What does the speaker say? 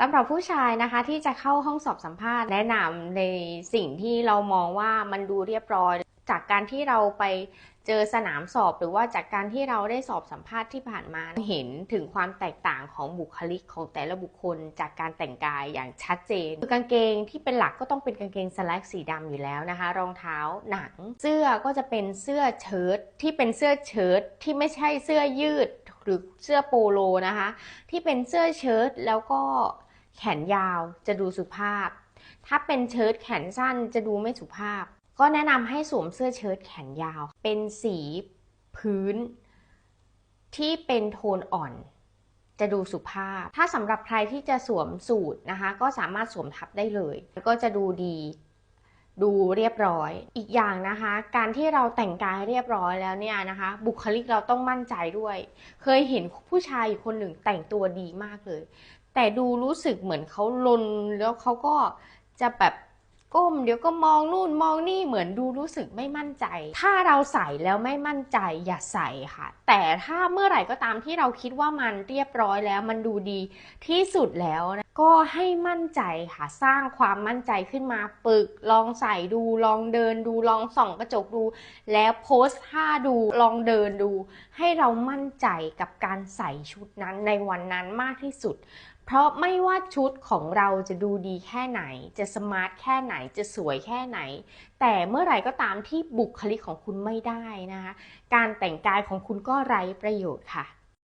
สำหรับผู้ชายนะคะที่จะเข้าห้องสอบสัมภาษณ์แนะนำในสิ่งที่เรามองว่ามันดูเรียบร้อย จากการที่เราไปเจอสนามสอบหรือว่าจากการที่เราได้สอบสัมภาษณ์ที่ผ่านมาเห็นถึงความแตกต่างของบุคลิกของแต่ละบุคคล จากการแต่งกายอย่างชัดเจนคือกางเกงที่เป็นหลักก็ต้องเป็นกางเกงสแลกสีดำอยู่แล้วนะคะ รองเท้าหนัง เสื้อก็จะเป็นเสื้อเชิ้ตที่เป็นเสื้อเชิ้ตที่ไม่ใช่เสื้อยืดหรือเสื้อโปโลนะคะ ที่เป็นเสื้อเชิ้ตแล้วก็ แขนยาวจะดูสุภาพ ถ้าเป็นเชิ้ตแขนสั้นจะดูไม่สุภาพ ก็แนะนำให้สวมเสื้อเชิ้ตแขนยาว เป็นสีพื้น ที่เป็นโทนอ่อน จะดูสุภาพ ถ้าสำหรับใครที่จะสวมสูทนะคะ ก็สามารถสวมทับได้เลย ก็จะดูดีดูเรียบร้อย อีกอย่างนะคะ การที่เราแต่งกายเรียบร้อยแล้วเนี่ยนะคะ บุคลิกเราต้องมั่นใจด้วย เคยเห็นผู้ชายอยู่คนหนึ่งแต่งตัวดีมากเลย แต่ดูรู้สึกเหมือนเขาลนแล้วเขาก็จะแบบก้มเดี๋ยวก็มองนู่นมองนี่เหมือนดูรู้สึกไม่มั่นใจ ถ้าเราใส่แล้วไม่มั่นใจอย่าใส่ค่ะ แต่ถ้าเมื่อไหร่ก็ตามที่เราคิดว่ามันเรียบร้อยแล้วมันดูดีที่สุดแล้วนะ ก็ให้มั่นใจค่ะสร้างความมั่นใจขึ้นมาปึก ลองใส่ดูลองเดินดูลองส่องกระจกดู แล้วโพสท่าดูลองเดินดู ให้เรามั่นใจกับการใส่ชุดนั้นในวันนั้นมากที่สุด เพราะไม่ว่าชุดของเราจะดูดีแค่ไหน จะสมาร์ทแค่ไหนจะสวยแค่ไหน แต่เมื่อไหร่ก็ตามที่บุคลิกของคุณไม่ได้นะคะ การแต่งกายของคุณก็ไร้ประโยชน์ค่ะ